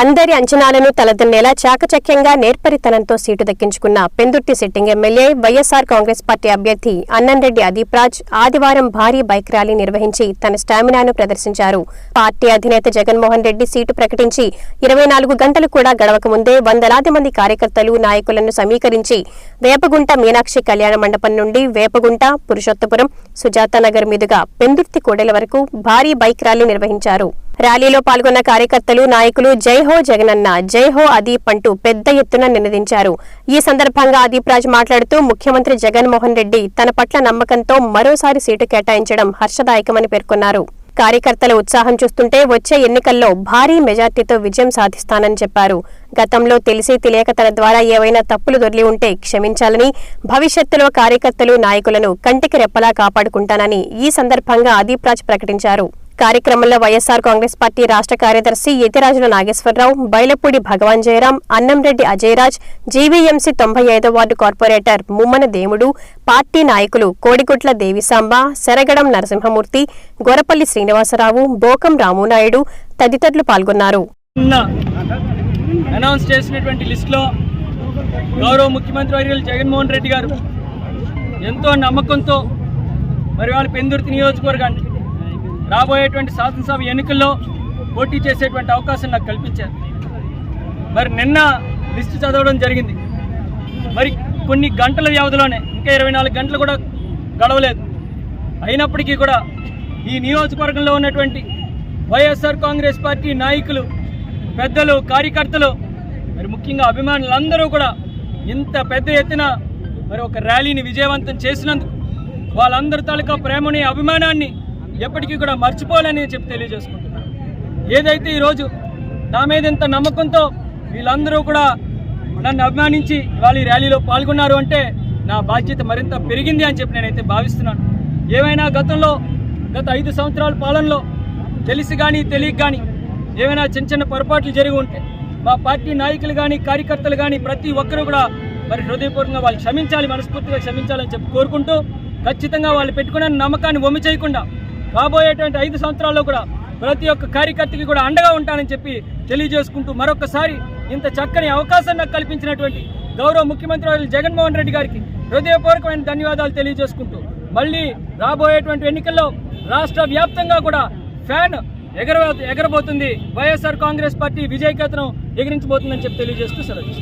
అందరి అంచనాలను తలదన్నేలా చాకచక్యంగా నేర్పరితనంతో సీటు దక్కించుకున్న Pendurthi sitting MLA YSR Congress party అభ్యర్థి అన్నంరెడ్డి అదీప్ రాజ్ ఆదివారం భారీ బైక్ ర్యాలీ నిర్వహించి తన స్టామినాను ప్రదర్శించారు. పార్టీ అధినేత జగన్మోహన్ రెడ్డి సీటు ప్రకటించి ఇరవై నాలుగు గంటలు కూడా గడవక ముందే వందలాది మంది కార్యకర్తలు నాయకులను సమీకరించి వేపగుంట మీనాక్షి కళ్యాణ మండపం నుండి వేపగుంట పురుషోత్తపురం సుజాతానగర్ మీదుగా పెందుర్తి కోడెల వరకు భారీ బైక్ ర్యాలీ నిర్వహించారు. ర్యాలీలో పాల్గొన్న కార్యకర్తలు నాయకులు జై హో జగనన్న జై హో అదీప్ అంటూ పెద్ద ఎత్తున నినదించారు. ఈ సందర్భంగా అదీప్ రాజ్ మాట్లాడుతూ ముఖ్యమంత్రి జగన్మోహన్ రెడ్డి తన పట్ల నమ్మకంతో మరోసారి సీటు కేటాయించడం హర్షదాయకమని పేర్కొన్నారు. కార్యకర్తల ఉత్సాహం చూస్తుంటే వచ్చే ఎన్నికల్లో భారీ మెజార్టీతో విజయం సాధిస్తానని చెప్పారు. గతంలో తెలిసి తెలియక తన ద్వారా ఏవైనా తప్పులు దొర్లి ఉంటే క్షమించాలని భవిష్యత్తులో కార్యకర్తలు నాయకులను కంటికి రెప్పలా కాపాడుకుంటానని ఈ సందర్భంగా అదీప్ రాజ్ ప్రకటించారు. కార్యక్రమంలో వైఎస్ఆర్ కాంగ్రెస్ పార్టీ రాష్ట్ర కార్యదర్శి యతిరాజుల నాగేశ్వరరావు బైలపూడి భగవాన్ జయరాం అన్నంరెడ్డి అజయరాజ్ జీవీఎంసీ తొంభై ఐదో ward corporator Mummana Demudu party నాయకులు కోడిగుట్ల దేవిసాంబ శరగడం నరసింహమూర్తి గొరపల్లి శ్రీనివాసరావు బోకం రామునాయుడు తదితరులు పాల్గొన్నారు. అనౌన్స్ చేసినటువంటి లిస్టులో గౌరవ ముఖ్యమంత్రి వర్యులు జగన్మోహన్ రెడ్డి గారు ఎంతో నమ్మకంతో మరి వాళ్ళ పెందుర్తి నియోజకవర్గానికి రాబోయేటువంటి శాసనసభ ఎన్నికల్లో పోటీ చేసేటువంటి అవకాశం నాకు కల్పించారు. మరి నిన్న లిస్టు చదవడం జరిగింది. మరి కొన్ని గంటల వ్యవధిలోనే ఇంకా ఇరవై నాలుగు గంటలు కూడా గడవలేదు. అయినప్పటికీ కూడా ఈ నియోజకవర్గంలో ఉన్నటువంటి వైఎస్ఆర్ కాంగ్రెస్ పార్టీ నాయకులు పెద్దలు కార్యకర్తలు మరి ముఖ్యంగా అభిమానులందరూ కూడా ఇంత పెద్ద ఎత్తున మరి ఒక ర్యాలీని విజయవంతం చేసినందుకు వాళ్ళందరి తాలూకా ప్రేమని అభిమానాన్ని ఎప్పటికీ కూడా మర్చిపోలేని చెప్పి తెలియజేసుకుంటున్నాను. ఏదైతే ఈరోజు నా మీద ఇంత నమ్మకంతో వీళ్ళందరూ కూడా నన్ను అభిమానించి వాళ్ళు ఈ ర్యాలీలో పాల్గొన్నారు అంటే నా బాధ్యత మరింత పెరిగింది అని చెప్పి నేనైతే భావిస్తున్నాను. ఏమైనా గతంలో గత ఐదు సంవత్సరాల పాలనలో తెలిసి కానీ తెలియక కానీ ఏమైనా చిన్న చిన్న పొరపాట్లు జరిగి ఉంటే మా పార్టీ నాయకులు కానీ కార్యకర్తలు కానీ ప్రతి ఒక్కరూ కూడా మరి హృదయపూర్వకంగా వాళ్ళు క్షమించాలి మనస్ఫూర్తిగా క్షమించాలని చెప్పి కోరుకుంటూ ఖచ్చితంగా వాళ్ళు పెట్టుకున్న నమ్మకాన్ని వమ్మి చేయకుండా రాబోయేటువంటి ఐదు సంవత్సరాల్లో కూడా ప్రతి ఒక్క కార్యకర్తకి కూడా అండగా ఉంటానని చెప్పి తెలియజేసుకుంటూ మరొకసారి ఇంత చక్కని అవకాశం నాకు కల్పించినటువంటి గౌరవ ముఖ్యమంత్రి జగన్మోహన్ రెడ్డి గారికి హృదయపూర్వకమైన ధన్యవాదాలు తెలియజేసుకుంటూ మళ్ళీ రాబోయేటువంటి ఎన్నికల్లో రాష్ట్ర వ్యాప్తంగా కూడా ఫ్యాన్ ఎగర ఎగరబోతుంది. వైఎస్ఆర్ కాంగ్రెస్ పార్టీ విజయకేతనం ఎగిరించబోతుందని చెప్పి తెలియజేస్తూ సెలవు